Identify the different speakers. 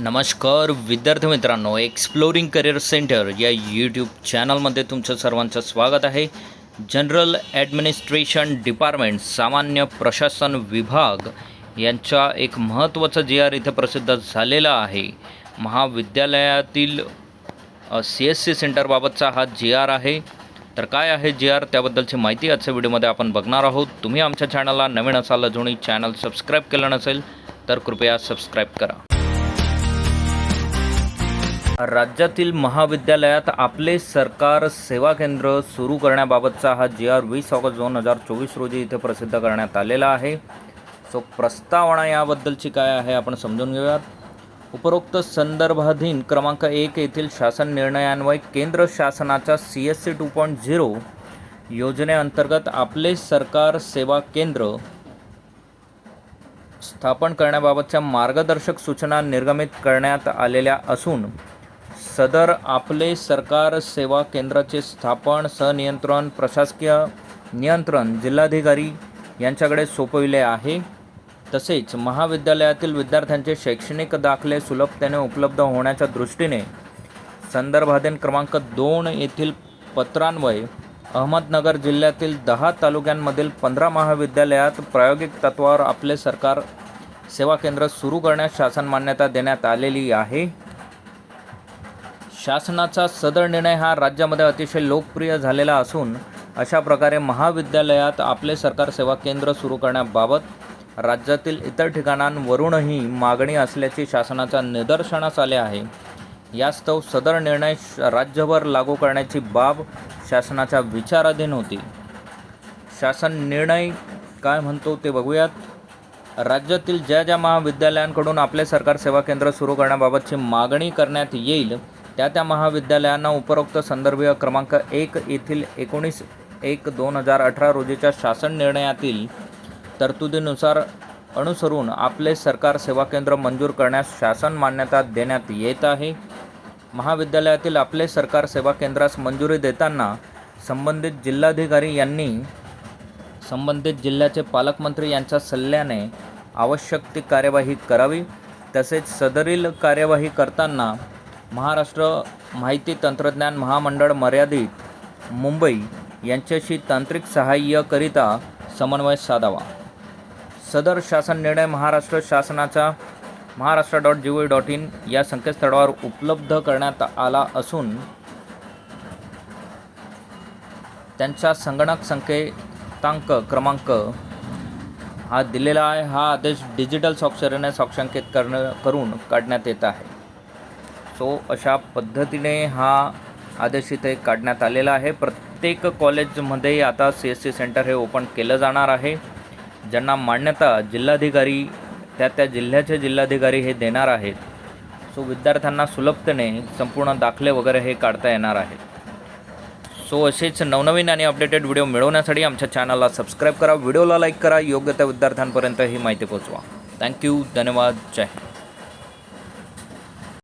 Speaker 1: नमस्कार विद्यार्थी मित्रांनो एक्सप्लोरिंग करिअर सेंटर या यूट्यूब चॅनलमध्ये तुमचं सर्वांचं स्वागत आहे. जनरल ॲडमिनिस्ट्रेशन डिपार्टमेंट सामान्य प्रशासन विभाग यांचा एक महत्त्वाचा जे आर इथे प्रसिद्ध झालेला आहे. महाविद्यालयातील सी एस सी सेंटरबाबतचा हा जी आर आहे. तर काय आहे जी आर त्याबद्दलची माहिती आजच्या व्हिडिओमध्ये आपण बघणार आहोत. तुम्ही आमच्या चॅनलला नवीन असाल अजूनही चॅनल सबस्क्राईब केलं नसेल तर कृपया सबस्क्राईब करा. राज्यातील महाविद्यालयात आपले सरकार सेवा केंद्र सुरू करण्याबाबतचा हा जी आर वीस ऑगस्ट दोन हजार चोवीस रोजी इथे प्रसिद्ध करण्यात आलेला आहे. सो प्रस्तावना याबद्दलची काय आहे आपण समजून घेऊयात. उपरोक्त संदर्भाधीन क्रमांक एक येथील शासन निर्णयान्वये केंद्र शासनाच्या C S C two point zero योजनेअंतर्गत आपले सरकार सेवा केंद्र स्थापन करण्याबाबतच्या मार्गदर्शक सूचना निर्गमित करण्यात आलेल्या असून सदर आपले सरकार सेवा केंद्राचे स्थापन सनियंत्रण प्रशासकीय नियंत्रण जिल्हाधिकारी यांच्याकडे सोपविले आहे. तसेच महाविद्यालयातील विद्यार्थ्यांचे शैक्षणिक दाखले सुलभतेने उपलब्ध होण्याच्या दृष्टीने संदर्भाधीन क्रमांक दोन येथील पत्रान्वये अहमदनगर जिल्ह्यातील दहा तालुक्यांमधील पंधरा महाविद्यालयात प्रायोगिक तत्वावर आपले सरकार सेवा केंद्र सुरू करण्यास शासन मान्यता देण्यात आलेली आहे. शासनाचा सदर निर्णय हा राज्यामध्ये अतिशय लोकप्रिय झालेला असून अशा प्रकारे महाविद्यालयात आपले सरकार सेवा केंद्र सुरू करण्याबाबत राज्यातील इतर ठिकाणांवरूनही मागणी असल्याचे शासनाच्या निदर्शनास आले आहे. यास्तव सदर निर्णय श- राज्यभर लागू करण्याची बाब शासनाच्या विचाराधीन होती. शासन निर्णय काय म्हणतो ते बघूयात. राज्यातील ज्या ज्या महाविद्यालयांकडून आपले सरकार सेवा केंद्र सुरू करण्याबाबतची मागणी करण्यात येईल त्या त्या महाविद्यालयांना उपरोक्त संदर्भीय क्रमांक एक येथील एकोणीस एक दोन हजार अठरा रोजीच्या शासन निर्णयातील तरतुदीनुसार अनुसरून आपले सरकार सेवा केंद्र मंजूर करण्यास शासन मान्यता देण्यात येत आहे. महाविद्यालयातील आपले सरकार सेवा केंद्रास मंजुरी देताना संबंधित जिल्हाधिकारी यांनी संबंधित जिल्ह्याचे पालकमंत्री यांच्या सल्ल्याने आवश्यक ती कार्यवाही करावी. तसेच सदरील कार्यवाही करताना महाराष्ट्र माहिती तंत्रज्ञान महामंडळ मर्यादित मुंबई यांच्याशी तांत्रिक सहाय्यकरिता समन्वय साधावा. सदर शासन निर्णय महाराष्ट्र शासनाचा Maharashtra dot G O dot in या संकेतस्थळावर उपलब्ध करण्यात आला असून त्यांच्या संगणक संकेतांक क्रमांक हा दिलेला आहे. हा आदेश डिजिटल स्वाक्षरीने स्वाक्षांकित करणं करून काढण्यात येत आहे. सो अशा पद्धतीने हा आदेश इथे काढण्यात आलेला आहे. प्रत्येक कॉलेजमध्ये आता सी एस सी सेंटर हे ओपन केलं जाणार आहे. ज्यांना मान्यता जिल्हाधिकारी त्या त्या जिल्ह्याचे जिल्हाधिकारी हे देणार आहेत. सो विद्यार्थ्यांना सुलभतेने संपूर्ण दाखले वगैरे हे काढता येणार आहेत सो असेच नवनवीन आणि अपडेटेड व्हिडिओ मिळवण्यासाठी आमच्या चॅनलला सबस्क्राईब करा व्हिडिओला लाईक करा योग्य त्या विद्यार्थ्यांपर्यंत ही माहिती पोहोचवा. थँक्यू धन्यवाद जय हिंद.